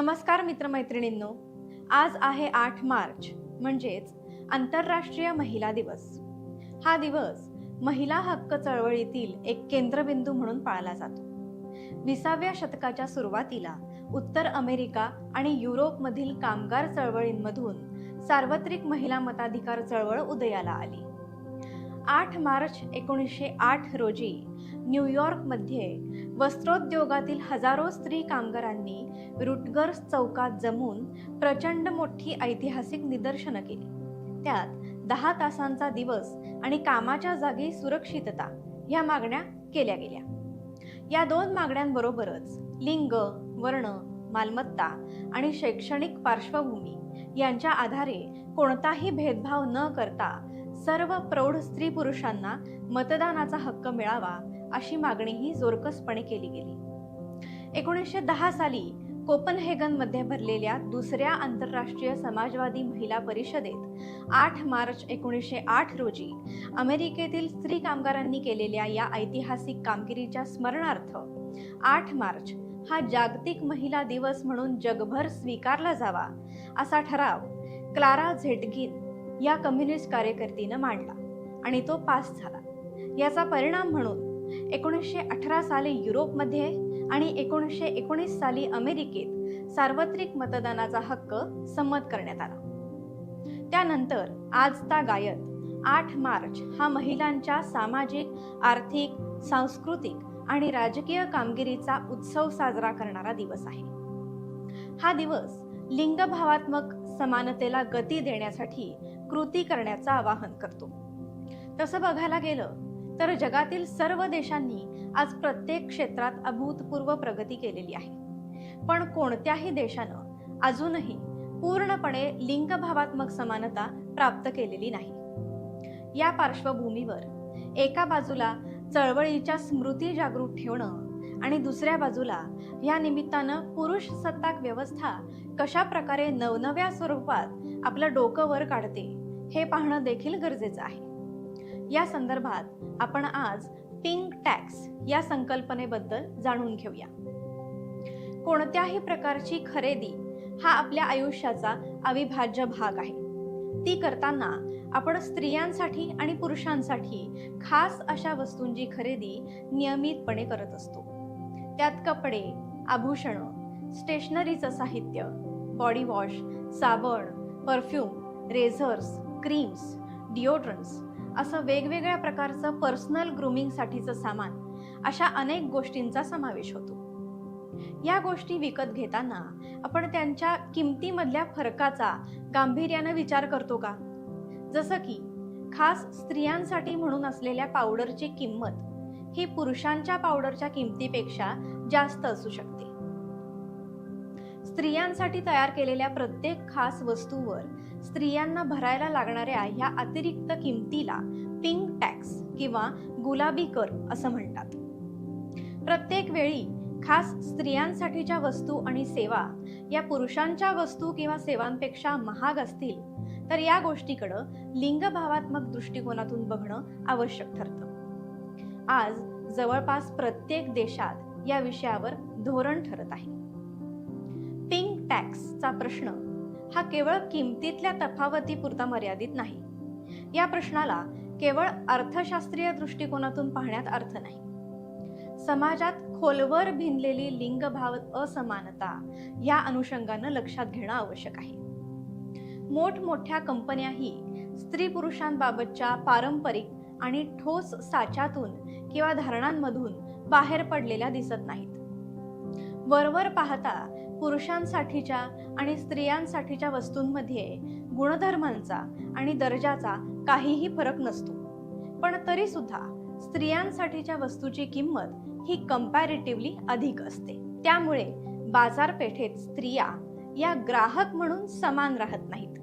नमस्कार मित्रमैत्रिणींनो. आज आहे आठ मार्च म्हणजेच आंतरराष्ट्रीय महिला दिवस. हा दिवस महिला हक्क चळवळीतील एक केंद्रबिंदू म्हणून पाळला जातो. विसाव्या शतकाच्या सुरुवातीला उत्तर अमेरिका आणि युरोपमधील कामगार चळवळींमधून सार्वत्रिक महिला मताधिकार चळवळ उदयाला आली. आठ मार्च एकोणीसशे आठ रोजी न्यूयॉर्कमध्ये वस्त्रोद्योगातील हजारो स्त्री कामगारांनी रुटगर्स चौकात जमून प्रचंड मोठी ऐतिहासिक निदर्शनं केली. त्यात दहा तासांचा दिवस आणि कामाच्या जागी सुरक्षितता ह्या मागण्या केल्या गेल्या. या दोन मागण्यांबरोबरच लिंग वर्ण मालमत्ता आणि शैक्षणिक पार्श्वभूमी यांच्या आधारे कोणताही भेदभाव न करता सर्व प्रौढ स्त्री पुरुषांना मतदानाचा हक्क मिळावा अशी मागणीही जोरकसपणे केली गेली. एकोणीसशे दहा साली कोपनहेगनमध्ये भरलेल्या दुसऱ्या आंतरराष्ट्रीय समाजवादी महिला परिषदेत आठ मार्च एकोणीसशे आठ रोजी अमेरिकेतील स्त्री कामगारांनी केलेल्या या ऐतिहासिक कामगिरीच्या स्मरणार्थ आठ मार्च हा जागतिक महिला दिवस म्हणून जगभर स्वीकारला जावा असा ठराव क्लारा झेटगिन या कम्युनिस्ट कार्यकर्तीनं मांडला आणि तो पास झाला. याचा परिणाम म्हणून एकोणीसशे अठरा साली युरोपमध्ये आणि एकोणीसशे एकोणीस साली अमेरिकेत सार्वत्रिक मतदानाचा हक्क संमत करण्यात आला. त्यानंतर आजता गायत आठ मार्च हा महिलांच्या सामाजिक आर्थिक सांस्कृतिक आणि राजकीय कामगिरीचा उत्सव साजरा करणारा दिवस आहे. हा दिवस लिंगभावात्मक समानतेला गती देण्यासाठी कृती करण्याचं आवाहन करतो. तसं बघायला गेलं तर जगातील सर्व देशांनी आज प्रत्येक क्षेत्रात अभूतपूर्व प्रगती केलेली आहे. पण कोणत्याही देशानं अजूनही पूर्णपणे लिंगभावात्मक समानता प्राप्त केलेली नाही. या पार्श्वभूमीवर एका बाजूला चळवळीच्या स्मृती जागृत ठेवणं आणि दुसऱ्या बाजूला या निमित्तानं पुरुष सत्ताक व्यवस्था कशा प्रकारे नवनव्या स्वरूपात आपलं डोकं वर काढते हे पाहणं देखील गरजेचं आहे. या संदर्भात आपण आज पिंक टॅक्स या संकल्पनेबद्दल जाणून घेऊया. कोणत्याही प्रकारची खरेदी हा आपल्या आयुष्याचा अविभाज्य भाग आहे. ती करताना आपण स्त्रियांसाठी आणि पुरुषांसाठी खास अशा वस्तूंची खरेदी नियमितपणे करत असतो. त्यात कपडे आभूषणं स्टेशनरीचं साहित्य बॉडी वॉश साबण परफ्यूम रेझर्स क्रीम्स डिओड्रंट्स असं वेगवेगळ्या प्रकारचं पर्सनल ग्रूमिंगसाठीचं सामान अशा अनेक गोष्टींचा समावेश होतो. या गोष्टी विकत घेताना आपण त्यांच्या किमतीमधल्या फरकाचा गांभीर्यानं विचार करतो का? जसं की खास स्त्रियांसाठी म्हणून असलेल्या पावडरची किंमत ही पुरुषांच्या पावडरच्या किमतीपेक्षा जास्त असू शकते. स्त्रियांसाठी तयार केलेल्या प्रत्येक खास वस्तूवर स्त्रियांना भरायला लागणाऱ्या ह्या अतिरिक्त किमतीला पिंक टॅक्स किंवा गुलाबी कर असं म्हणतात. प्रत्येक वेळी खास स्त्रियांसाठीच्या वस्तू आणि सेवा या पुरुषांच्या वस्तू किंवा सेवांपेक्षा महाग असतील तर या गोष्टीकडं लिंगभावात्मक दृष्टिकोनातून बघणं आवश्यक ठरतं. आज जवळपास प्रत्येक देशात या विषयावर धोरण ठरत आहे. पिंक टॅक्सचा प्रश्न हा केवळ किमतीतल्या तफावतीपुरता मर्यादित नाही. या प्रश्नाला केवळ अर्थशास्त्रीय दृष्टिकोनातून पाहण्यात अर्थ नाही. समाजात खोलवर भिनलेली लिंगभाव असमानता या अनुषंगानं लक्षात घेणं आवश्यक आहे. मोठमोठ्या कंपन्याही स्त्री पुरुषांबाबतच्या पारंपरिक आणि ठोस साच्यातून किंवा धारणांमधून बाहेर पडलेल्या दिसत नाहीत. वरवर पाहता पुरुषांसाठीच्या आणि स्त्रियांसाठीच्या वस्तूंमध्ये गुणधर्मांचा आणि दर्जाचा काहीही फरक नसतो. पण तरीसुद्धा स्त्रियांसाठीच्या वस्तूची किंमत ही कम्पॅरेटिव्हली अधिक असते. त्यामुळे बाजारपेठेत स्त्रिया या ग्राहक म्हणून समान राहत नाहीत.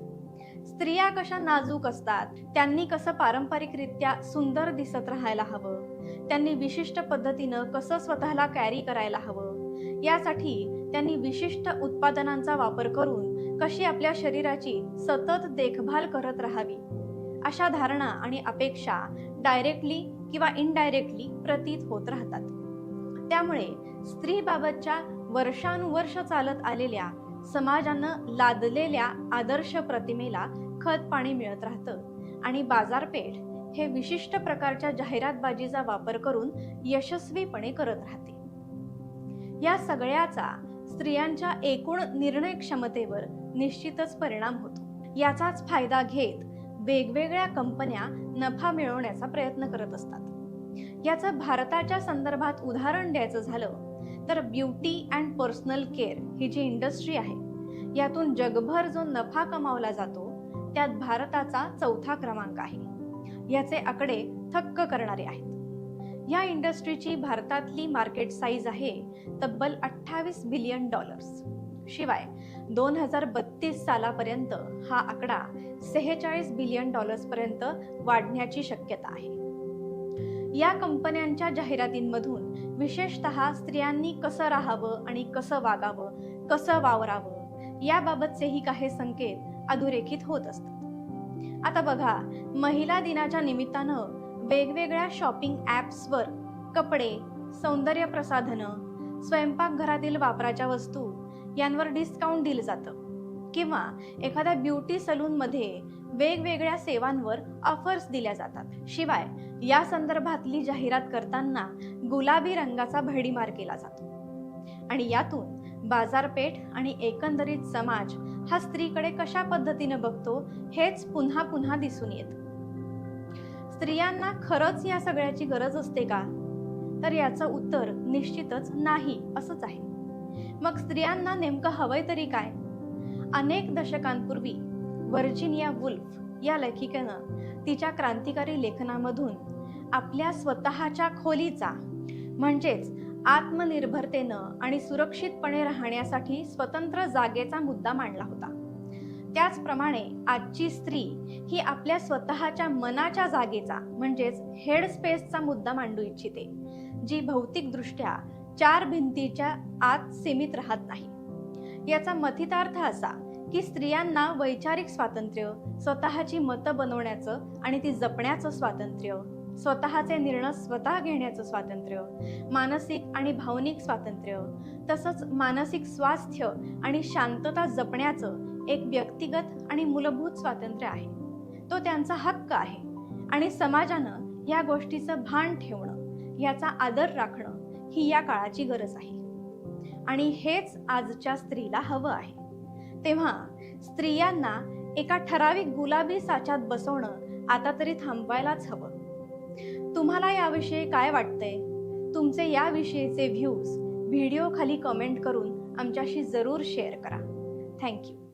स्त्रिया कशा नाजूक असतात त्यांनी कसं पारंपरिकरित्या सुंदर दिसत राहायला हवं त्यांनी विशिष्ट पद्धतीनं कसं स्वतःला कॅरी करायला हवं यासाठी त्यांनी विशिष्ट उत्पादनांचा वापर करून कशी आपल्या शरीराची सतत देखभाल करत राहावी? अशा धारणा आणि अपेक्षा डायरेक्टली किंवा इनडायरेक्टली प्रतीत होत राहतात. त्यामुळे स्त्रीबाबतच्या वर्षानुवर्ष चालत आलेल्या समाजानं लादलेल्या आदर्श प्रतिमेला खत पाणी मिळत राहतं आणि बाजारपेठ हे विशिष्ट प्रकारच्या जाहिरातबाजीचा वापर करून यशस्वीपणे करत राहते. या सगळ्याचा स्त्रियांच्या एकूण निर्णय क्षमतेवर निश्चितच परिणाम होतो. याचाच फायदा घेत वेगवेगळ्या कंपन्या नफा मिळवण्याचा प्रयत्न करत असतात. याचं भारताच्या संदर्भात उदाहरण द्यायचं झालं तर ब्युटी अँड पर्सनल केअर ही जी इंडस्ट्री आहे यातून जगभर जो नफा कमावला जातो त्यात भारताचा चौथा क्रमांक आहे. याचे आकडे थक्क करणारे आहेत. या इंडस्ट्रीची भारतातली मार्केट साईज आहे तब्बल अठ्ठावीस बिलियन डॉलर्स. शिवाय दोन हजार बत्तीस सालापर्यंत हा आकडा सेहेचाळीस बिलियन डॉलर्सपर्यंत वाढण्याची शक्यता आहे. या कंपन्यांच्या जाहिरातींमधून विशेषतः स्त्रियांनी कसं राहावं आणि कसं वागावं कसं वावरावं याबाबतचेही काही संकेत अधोरेखित होत असतात. आता बघा महिला दिनाच्या निमित्तानं वेगवेगळ्या शॉपिंग ॲप्सवर कपडे सौंदर्य प्रसाधनं स्वयंपाकघरातील वापराच्या वस्तू यांवर डिस्काउंट दिलं जातं. किंवा एखाद्या ब्युटी सलूनमध्ये वेगवेगळ्या सेवांवर ऑफर्स दिल्या जातात. शिवाय या संदर्भातली जाहिरात करताना गुलाबी रंगाचा भडीमार केला जातो. आणि यातून बाजारपेठ आणि एकंदरीत समाज हा स्त्रीकडे कशा पद्धतीनं बघतो हेच पुन्हा पुन्हा दिसून येतं. स्त्रियांना खरंच या सगळ्याची गरज असते का? तर याचं उत्तर निश्चितच नाही असंच आहे. मग स्त्रियांना नेमकं हवंय तरी काय? अनेक दशकांपूर्वी व्हर्जिनिया वुल्फ या लेखिकेनं तिच्या क्रांतिकारी लेखनामधून आपल्या स्वतःच्या खोलीचा म्हणजेच आत्मनिर्भरतेनं आणि सुरक्षितपणे राहण्यासाठी स्वतंत्र जागेचा मुद्दा मांडला होता. त्याचप्रमाणे आजची स्त्री ही आपल्या स्वतःच्या मनाच्या जागेचा म्हणजेच हेड स्पेसचा मुद्दा मांडू इच्छिते जी भौतिकदृष्ट्या चार भिंतीच्या आत सीमित राहत नाही. याचा मथितार्थ असा की स्त्रियांना वैचारिक स्वातंत्र्य स्वतःची मतं बनवण्याचं आणि ती जपण्याचं स्वातंत्र्य स्वतःचे निर्णय स्वतः घेण्याचं स्वातंत्र्य मानसिक आणि भावनिक स्वातंत्र्य तसंच मानसिक स्वास्थ्य आणि शांतता जपण्याचं एक व्यक्तिगत आणि मूलभूत स्वातंत्र्य आहे. तो त्यांचा हक्क आहे आणि समाजानं या गोष्टीचं भान ठेवणं याचा आदर राखणं ही या काळाची गरज आहे. आणि हेच आजच्या स्त्रीला हवं आहे. तेव्हा स्त्रियांना एका ठराविक गुलाबी साच्यात बसवणं आता तरी थांबवायलाच हवं. तुम्हाला याविषयी काय वाटतंय? तुमचे याविषयीचे व्ह्यूज व्हिडिओ खाली कमेंट करून आमच्याशी जरूर शेअर करा. थँक्यू.